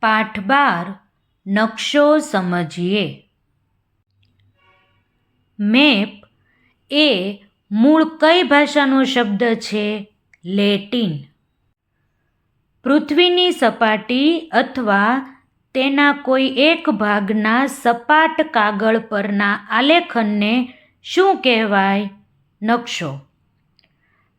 પાઠ બાર નકશો સમજીએ. મેપ એ મૂળ કઈ ભાષાનો શબ્દ છે? લેટિન. પૃથ્વીની સપાટી અથવા તેના કોઈ એક ભાગના સપાટ કાગળ પરના આલેખનને શું કહેવાય? નકશો.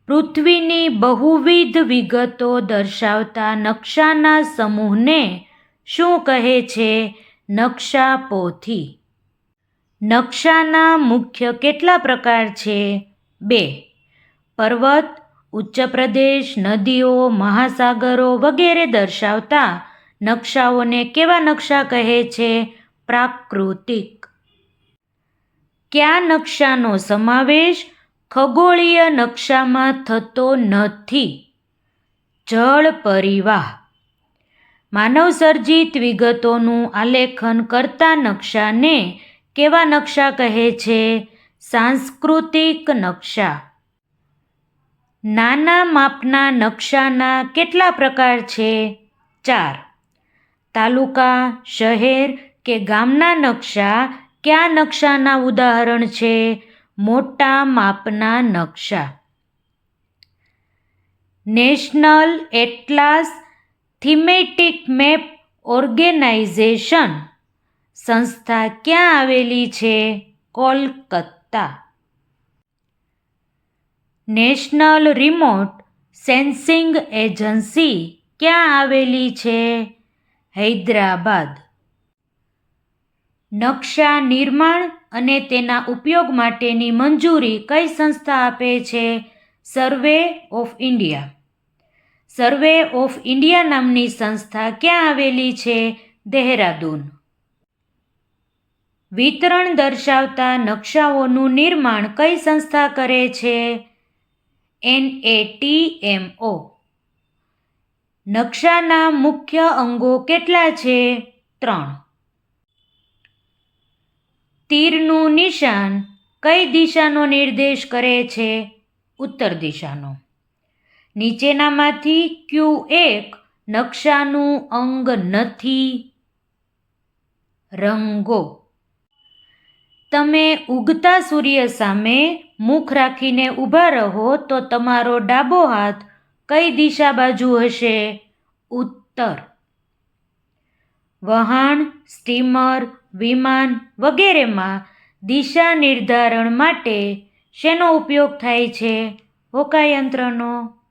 પૃથ્વીની બહુવિધ વિગતો દર્શાવતા નકશાના સમૂહને શું કહે છે? નકશા પોથી નકશાના મુખ્ય કેટલા પ્રકાર છે? બે. પર્વત, ઉચ્ચ પ્રદેશ, નદીઓ, મહાસાગરો વગેરે દર્શાવતા નકશાઓને કેવા નકશા કહે છે? પ્રાકૃતિક. કયા નકશાનો સમાવેશ ખગોળીય નકશામાં થતો નથી? જળ પરિવાહ. માનવસર્જિત વિગતોનું આલેખન કરતા નકશાને કેવા નકશા કહે છે? સાંસ્કૃતિક નકશા. નાના માપના નકશાના કેટલા પ્રકાર છે? ચાર. તાલુકા, શહેર કે ગામના નકશા કયા નકશાના ઉદાહરણ છે? મોટા માપના નકશા. National Atlas Thematic Map Organisation સંસ્થા ક્યાં આવેલી છે? Kolkata. National Remote Sensing Agency ક્યાં આવેલી છે? હૈદરાબાદ. નકશા નિર્માણ અને તેના ઉપયોગ માટેની મંજૂરી કઈ સંસ્થા આપે છે? Survey of India Survey of India નામની સંસ્થા ક્યાં આવેલી છે? દહેરાદૂન. વિતરણ દર્શાવતા નકશાઓનું નિર્માણ કઈ સંસ્થા કરે છે? N A T M O. નકશાના મુખ્ય અંગો કેટલા છે? ત્રણ. તીરનું નિશાન કઈ દિશાનો નિર્દેશ કરે છે? ઉત્તર દિશાનો. નીચેનામાંથી ક્યુ એક નકશાનું અંગ નથી. રંગો. તમે ઉગતા સૂર્ય સામે મુખ રાખીને ઊભા રહો તો તમારો ડાબો હાથ કઈ દિશા બાજુ હશે? ઉત્તર. વહાણ, સ્ટીમર, વિમાન વગેરેમાં દિશા નિર્ધારણ માટે શેનો ઉપયોગ થાય છે? હોકાયંત્રનો.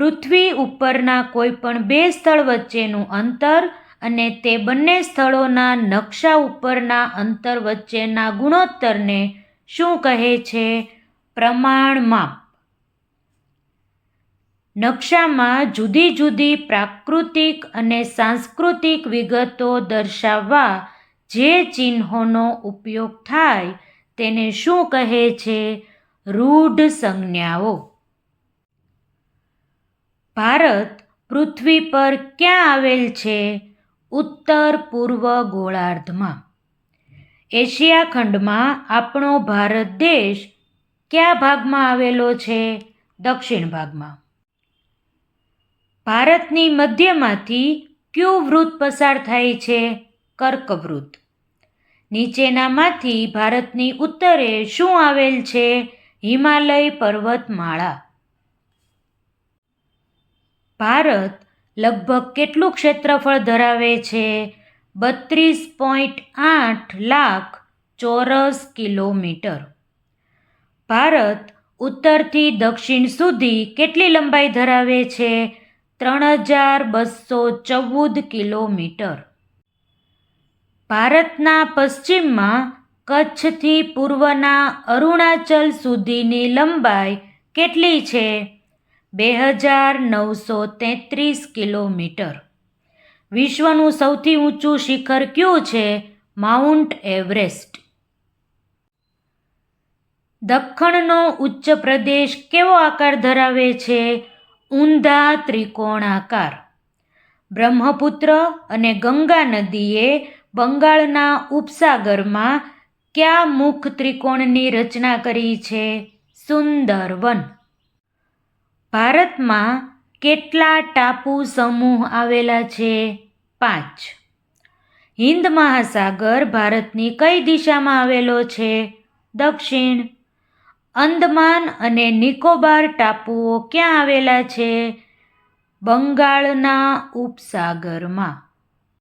પૃથ્વી ઉપરના કોઈપણ બે સ્થળ વચ્ચેનું અંતર અને તે બંને સ્થળોના નકશા ઉપરના અંતર વચ્ચેના ગુણોત્તરને શું કહે છે? પ્રમાણમાપ નકશામાં જુદી જુદી પ્રાકૃતિક અને સાંસ્કૃતિક વિગતો દર્શાવવા જે ચિહ્નોનો ઉપયોગ થાય તેને શું કહે છે? રૂઢ સંજ્ઞાઓ. ભારત પૃથ્વી પર ક્યાં આવેલ છે? ઉત્તર પૂર્વ ગોળાર્ધમાં. એશિયા ખંડમાં આપણો ભારત દેશ કયા ભાગમાં આવેલો છે? દક્ષિણ ભાગમાં. ભારતની મધ્યમાંથી કયું વૃત્ત પસાર થાય છે? કર્કવૃત્ત નીચેનામાંથી ભારતની ઉત્તરે શું આવેલ છે? હિમાલય પર્વતમાળા. ભારત લગભગ કેટલું ક્ષેત્રફળ ધરાવે છે? બત્રીસ પોઈન્ટ આઠ લાખ ચોરસ કિલોમીટર. ભારત ઉત્તરથી દક્ષિણ સુધી કેટલી લંબાઈ ધરાવે છે? ત્રણ હજાર બસો ચૌદ કિલોમીટર. ભારતના પશ્ચિમમાં કચ્છથી પૂર્વના અરુણાચલ સુધીની લંબાઈ કેટલી છે? બે હજાર નવસો તેત્રીસ કિલોમીટર. વિશ્વનું સૌથી ઊંચું શિખર કયું છે? Mount Everest. દખ્ખણનો ઉચ્ચ પ્રદેશ કેવો આકાર ધરાવે છે? ઊંધા ત્રિકોણાકાર. બ્રહ્મપુત્ર અને ગંગા નદીએ બંગાળના ઉપસાગરમાં કયા મુખ ત્રિકોણની રચના કરી છે? સુંદરવન. ભારતમાં કેટલા ટાપુ સમૂહ આવેલા છે? પાંચ. હિન્દ મહાસાગર ભારતની કઈ દિશામાં આવેલો છે? દક્ષિણ. અંદમાન અને નિકોબાર ટાપુઓ ક્યાં આવેલા છે? બંગાળના ઉપસાગરમાં.